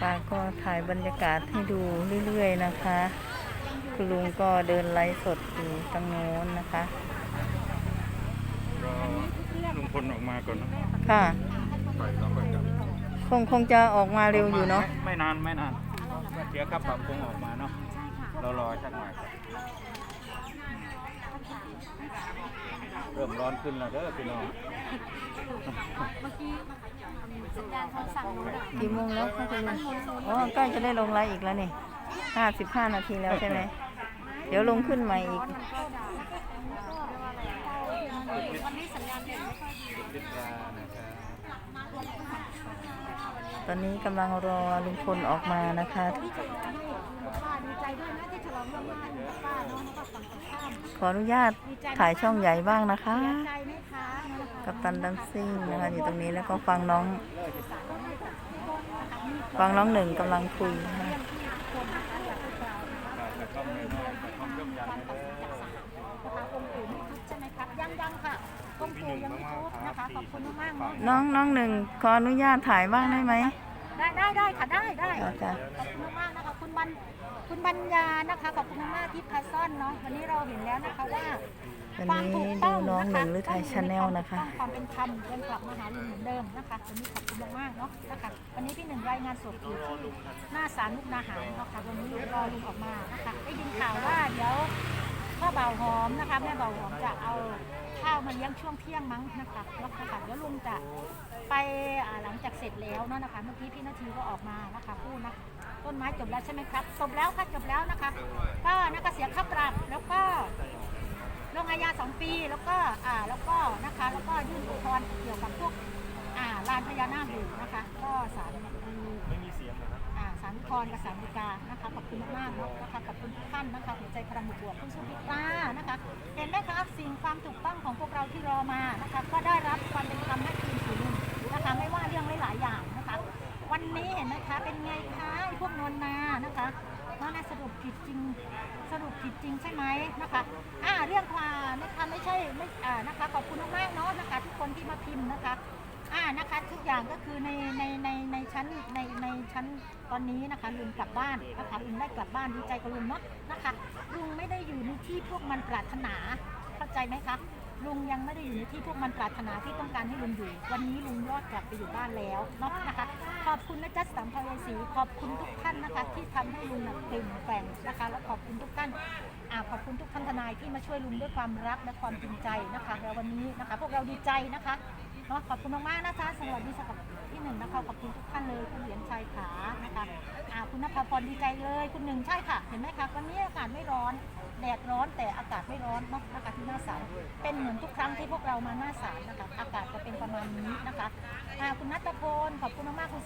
ป้าก็ถ่ายบรรยากาศให้ดูเรื่อยๆนะคะ คุณลุงก็เดินไลฟ์สดอยู่ตรงโน้นนะคะรอลุงพลออกมาก่อนนะค่ะไปเราก็จับคงคงจะออกมาเร็วอยู่เนาะไม่ไม่นานไม่นานเดี๋ยวครับปรับคงออกมาเนาะเรารอสักหน่อยเริ่มร้อนขึ้นแล้วเด้อพี่น้อง สัญญาณเขาสั่งหนูน่ะกี่โมงแล้วคะคุณลุงอ๋อใกล้จะได้ลงไลฟ์อีกแล้วนี่ห้าสิบห้านาทีแล้วใช่ไหม เดี๋ยวลงขึ้นใหม่อีก วันนี้สัญญาณเน็ตไม่ค่อยดีพิจารนะครับตอนนี้กำลังรอลุงพลออกมานะคะ ดีใจด้วยนะที่ฉลองร่วมกันกับป้าเนาะแล้วก็ฝั่งตรงข้ามขออนุญาตถ่ายช่องใหญ่บ้างนะคะใจไหมคะกับตันดัมซิ่งนะคะ อยู่ตรงนี้แล้วก็ฟังน้อง ฟังน้องหนึ่งกำลังคุยนะคะแต่ก็ไม่น้อยแต่ความย่อมยันเด้อนะคะองค์ปู่มิทุกใช่ไหมครับยังยังค่ะองค์ปู่ยังไม่ทุบนะคะขอบคุณมากๆเนาะน้องน้องหนึ่งขออนุญาตถ่ายบ้างได้ไหมได้ได้ได้ค่ะได้ได้ เอาจ้ะ ขอบคุณมากๆนะคะคุณบัญ คุณบัญญานะคะขอบคุณมากๆที่พาซ่อนเนาะวันนี้เราเห็นแล้วนะคะว่าวันนี้ดูน้องหนึ่งหรือไทยชาแนลนะคะต้องความเป็นธรรมเดินกลับมาหาลุงเหมือนเดิมนะคะวันนี้ขอบคุณมากๆเนาะนะคะวันนี้พี่หนึ่งรายงานสดอยู่ที่หน้าศาลมุกนาหารเนาะค่ะวันนี้รอลุงออกมานะคะได้ยินข่าวว่าเดี๋ยวพ่อเบาหอมนะคะแม่เบาหอมจะเอาข้าวมาเลี้ยงช่วงเที่ยงมั้งนะคะแล้วนะคะเดี๋ยวลุงจะไปอ่าหลังจากเสร็จแล้วเนาะนะคะ เมื่อกี้พี่นาทีก็ออกมานะคะพูดนะ ต้นไม้จบแล้วใช่ไหมครับจบแล้วค่ะจบแล้วนะคะ ก็นะคะเสียค่าปรับแล้วก็ลงอาญาสองปีแล้วก็อ่าแล้วก็นะคะแล้วก็ยื่นอุทธรณ์เกี่ยวกับพวกอ่าลานพญานาคอยู่นะคะ ก็ศาลไม่มีเสียงนะครับอ่าศาลอุทธรณ์กับศาลฎีกานะคะขอบคุณมากๆเนอะนะคะขอบคุณทุกท่านนะคะหัวใจพลังบวกคุณสุภิตานะคะเห็นไหมคะสิ่งความถูกต้องของพวกเราที่รอมานะคะก็ได้รับความเป็นธรรมให้คืนสู่ลุงนะคะไม่ว่าเรื่อง คะเป็นไงคะไอ้พวกนนนานะคะว่าน่าสรุปผิดจริงสรุปผิดจริงใช่ไหมนะคะอ่าเรื่องความนะคะไม่ใช่ไม่อ่านะคะขอบคุณมากๆเนาะนะคะ ทุกคนที่มาพิมพ์นะคะอ่านะคะทุกอย่างก็คือในในในในชั้นในในชั้นตอนนี้นะคะลุงกลับบ้านนะคะลุงได้กลับบ้านดีใจกับลุงเนาะนะคะลุงไม่ได้อยู่ในที่พวกมันปรารถนาเข้าใจไหมคะลุงยังไม่ได้อยู่ในที่พวกมันปรารถนาที่ต้องการให้ลุงอยู่ วันนี้ลุงรอดกลับไปอยู่บ้านแล้วเนาะนะคะ อบคุณนะจ๊ะสัมภเวสีขอบคุณทุกท่านนะคะที่ทำให้ลุงน่ะเปลี่ยนแปลงนะคะ และขอบคุณทุกท่านอ่าขอบคุณทุกท่านทนายที่มาช่วยลุงด้วยความรักและความจริงใจนะคะแล้ววันนี้นะคะ พวกเราดีใจนะคะเนาะขอบคุณมากๆนะคะสวัสดีสำหรับที่หนึ่งนะคะขอบคุณทุกท่านเลยคุณเหรียญชัยขานะคะอ่าคุณนภพรดีใจเลยคุณหนึ่งใช่ค่ะ เห็นไหมคะวันนี้อากาศไม่ร้อนแดดร้อนแต่อากาศไม่ร้อนเนาะนะคะที่หน้าศาลเป็นเหมือนทุกครั้งที่พวกเรามาหน้าศาลนะคะ อากาศจะเป็นประมาณนี้นะคะอ่าคุณนัทพลขอบคุณมากๆคุณ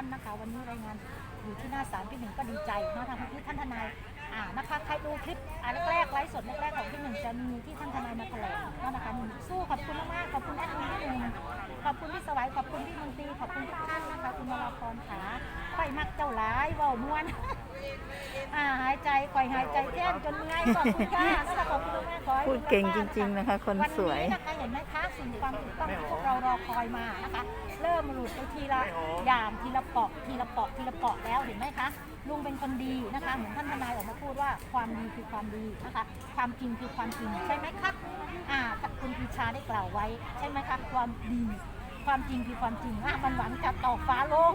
านนะคะ วันนี้รายงานอยู่ที่หน้าศาลพี่หนึ่งก็ดีใจเนาะทางที่ท่านทนายอ่านะคะใครดูคลิปอ่าแรกๆไลฟ์สดแรกๆของพี่หนึ่งจะมีที่ท่านทนายมาแถลงเนาะนะคะหนึ่งสู้ขอบคุณมากๆขอบคุณแอดมินพี่หนึ่งขอบคุณพี่สวัยขอบคุณพี่มนตรีขอบคุณทุกท่านนะคะคุณวราพรขาไปมักเจ้าหลายเว้ามวน อ่าหายใจคอยหายใจแท่นจนเมื่อยขอบคุณค่ะขอบคุณมากขอให้พูดเก่งจริง ๆ นะคะ คนสวย วันนี้นะคะเห็นไหมคะสิ่งความถูกต้องที่พวกเรารอคอยมานะคะ เริ่มหลุดไปทีละอย่างทีละเปาะทีละเปาะทีละเปาะแล้วเห็นไหมคะลุงเป็นคนดีนะคะเหมือนท่านทนายออกมาพูดว่าความดีคือความดีนะคะ ความจริงคือความจริงใช่ไหมคะอ่าคุณปีชาได้กล่าวไว้ ใช่ไหมคะความดี ความจริงคือความจริงอะมันหวังจะตอกฟ้าโลง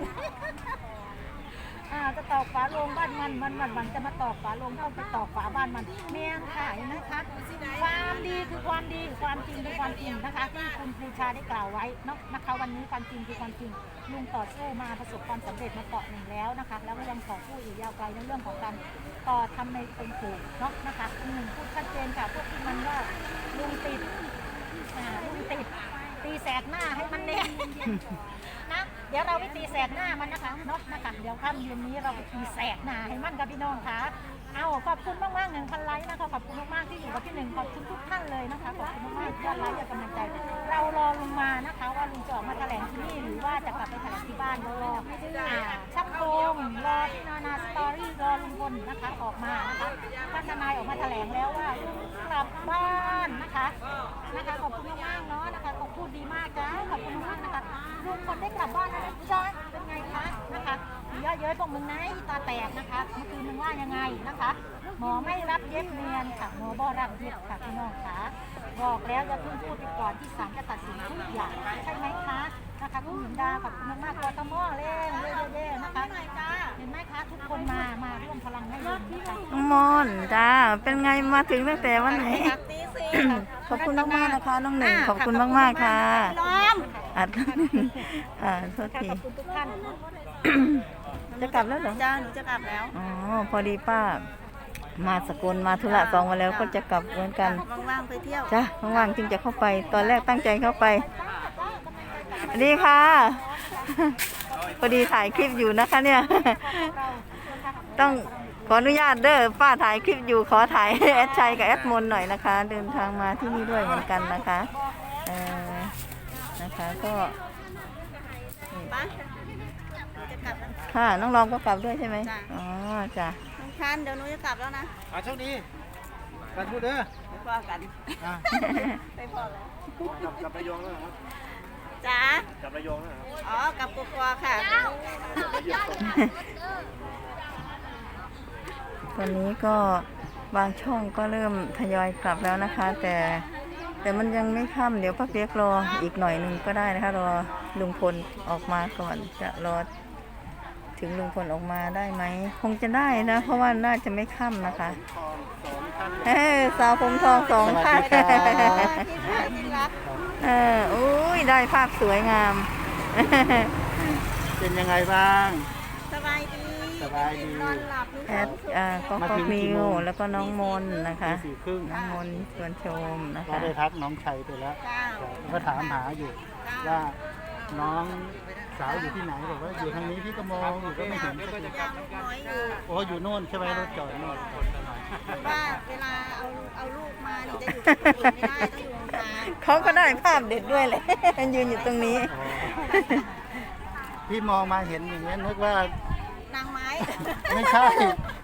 อ่าจะตอกฝาโลงบ้านมันมันมันมันจะมาตอกฝาโลงต้องไปตอกฝาบ้านมันเมียงค่ะเห็นไหมคะความดีคือความดีความจริงคือความจริงนะคะที่คุณปรีชาได้กล่าวไว้เนาะนะคะวันนี้ความจริงคือความจริงลุงต่อสู้มาประสบความสำเร็จมาเกาะหนึ่งแล้วนะคะแล้วก็ยังต่อสู้อีกยาวไกลในเรื่องของการต่อทำในองค์ปู่เนาะนะคะหนึ่งพูดชัดเจนค่ะพวกที่มันว่าลุงติดอ่าลุงติดตีแสกหน้าให้มันเนี่ยนะ ดี๋ยวเราไปตีแสกหน้ามันนะคะเนาะนะคะเดี๋ยวข้ามยืนนี้เราไปตีแสกหน้าให้มันกับพี่น้องค่ะ เอาขอบคุณมากมากหนึ่งพันไลค์นะคะขอบคุณมากมากที่อยู่กับพี่หนึ่งขอบคุณทุกท่านเลยนะคะขอบคุณมากๆยอดไลค์ยอดกำลังใจ เรารอลงมานะคะ ว่าลุงจะออกมาแถลงที่นี่หรือว่าจะกลับไปแถลงที่บ้านรออ่าชักโครงรอที่นานาสตอรี่รอลุงพลนะคะออกมานะคะท่านทนายออกมาแถลงแล้วว่าลุงกลับบ้านนะคะนะคะขอบคุณมากๆเนาะนะคะขอบคุณดีมากจ้าขอบคุณมากนะคะลุงคนได้กลับบ้านแล้วจ๊ะเป็นไงคะ เยอะเย้ยพวกมึงนะอีตาแตกนะคะเมื่อคืนมึงว่ายังไงนะคะ หมอไม่รับเย็บเนียนค่ะหมอบ่รับเย็บค่ะพี่น้องคะบอกแล้วอย่าเพิ่งพูดไปก่อนที่ศาลจะตัดสินทุกอย่างใช่ไหมคะนะคะคุณหญิงดาขอบคุณมากๆกทมเล่นเย่ๆๆนะคะเห็นไหมคะทุกคนมามาร่วมพลังให้ลุงนะคะน้องมอนจ้าเป็นไงมาถึงตั้งแต่วันไหน ขอบคุณมากๆนะคะน้องหนึ่งขอบคุณมากๆค่ะน้อมอัดอ่าโทษค่ะทีขอบคุณทุกท่าน จะกลับแล้วเหรอ จ้าหนูจะกลับแล้วอ๋อ พอดีป้า มาสกลมาธุระสองวันแล้วก็จะกลับเหมือนกัน ว่างๆไปเที่ยวจ้ะว่างๆจึงจะเข้าไป ตอนแรกตั้งใจเข้าไปสวัสดีค่ะ พอดีถ่ายคลิปอยู่นะคะเนี่ย ต้องขออนุญาตเด้อป้าถ่ายคลิปอยู่ขอถ่ายแอดชัยกับแอดมนหน่อยนะคะ เดินทางมาที่นี่ด้วยเหมือนกันนะคะเออนะคะก็นี่ป้าจะกลับแล้ว ค่ะ น้องรองก็กลับด้วยใช่ไหมจ้ะ อ๋อจ้ะน้องชันเดี๋ยวหนูจะกลับแล้วนะอะโชคดีกันพูดเด้อไปพอกันอะไปพอแล้วกลับกลับระยองแล้วเหรอครับจ้ากลับระยองแล้วเหรอครับอ๋อกลับกกอกค่ะตอนนี้ก็บางช่องก็เริ่มทยอยกลับแล้วนะคะ แต่แต่มันยังไม่ค่ำเดี๋ยวพักเรียกรออีกหน่อยหนึ่งก็ได้นะคะ รอลุงพลออกมาก่อนจะรอ ถึงลุงพลออกมาได้ไหม คงจะได้นะ เพราะว่าน่าจะไม่ค่ำนะคะทองสองท่านเอ้ยสาวผมทองสองค่ะสวัสดีครับที่รักเอออุ้ยได้ภาพสวยงาม เป็นยังไงบ้างสบายดีสบายดีนอนหลับมีแอความดสุขอ่าก็มาก็ถึงมิกี่โมวงแล้วก็น้องมนนะคะสี่ครึ่งน้องมนชวนชมนะก็คะได้ทักน้องชัยไปแล้วจ้าก็ถามหาอยู่จ้าว่าน้อง สาวอยู่ที่ไหนบอกว่าอยู่ทางนี้พี่ก็มองอยู่ก็ไม่เห็นสักทียังน้อยอยู่โอ้อยู่โน่นใช่ไหมรถจอดโน่นว่าเวลาเอาเอาลูกมานี่จะอยู่กับคนอื่นไม่ได้ต้องอยู่กลางเขาก็ได้ภาพเด็ดด้วยเลย ยืนอยู่ตรงนี้ พี่มองมาเห็นอย่างนี้ยนึกว่านางไม้ไม่ใช่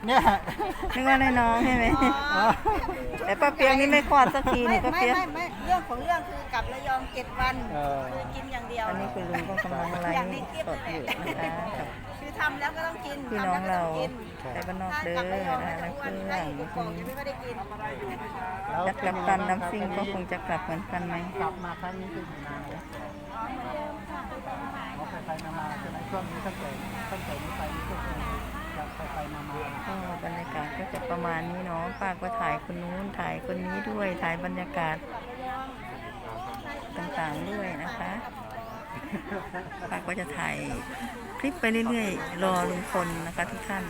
เนี่ยนึกว่าได้น้องใช่ไหมอ๋อแต่ป้าเปียงนี่ไม่คลอดสักทีไม่นี่ป้าไม่เปียง ไม่ไม่เรื่องของเรื่องคือกลับระยองเจ็ดวันเออ คือกินอย่างเดียวอันนี้คุณลุงก็กำลังไลฟ์สดอยู่นะคะกับ คือทำแล้วก็ต้องกินพี่น้องเราทำแล้วก็ต้องกินแต่บ้านนอกถ้าเด้อกลับระยองนะไม่นักทุกเควันรื่อถ้างอยู่กองยังไม่ค่อยได้กินจักกับตันน้ำซิ่งก็คงจะกลับเหมือนกันไหมกลับมาครั้งนี้เป็นนานแล้วเขาไปไปมามาใช่ไหมช่วงนี้ตั้งแต่ตั้งแต่นี้ไปนี่ก็คือจะไปไปมามาก็บรรยากาศก็จะประมาณนี้เนาะป้าก็ถ่ายคนนู้นถ่ายคนนี้ด้วยถ่ายบรรยากาศ ต่างๆด้วยนะคะป้าก็จะถ่ายคลิปไปเรื่อยๆ รอลุงพลนะคะทุกท่าน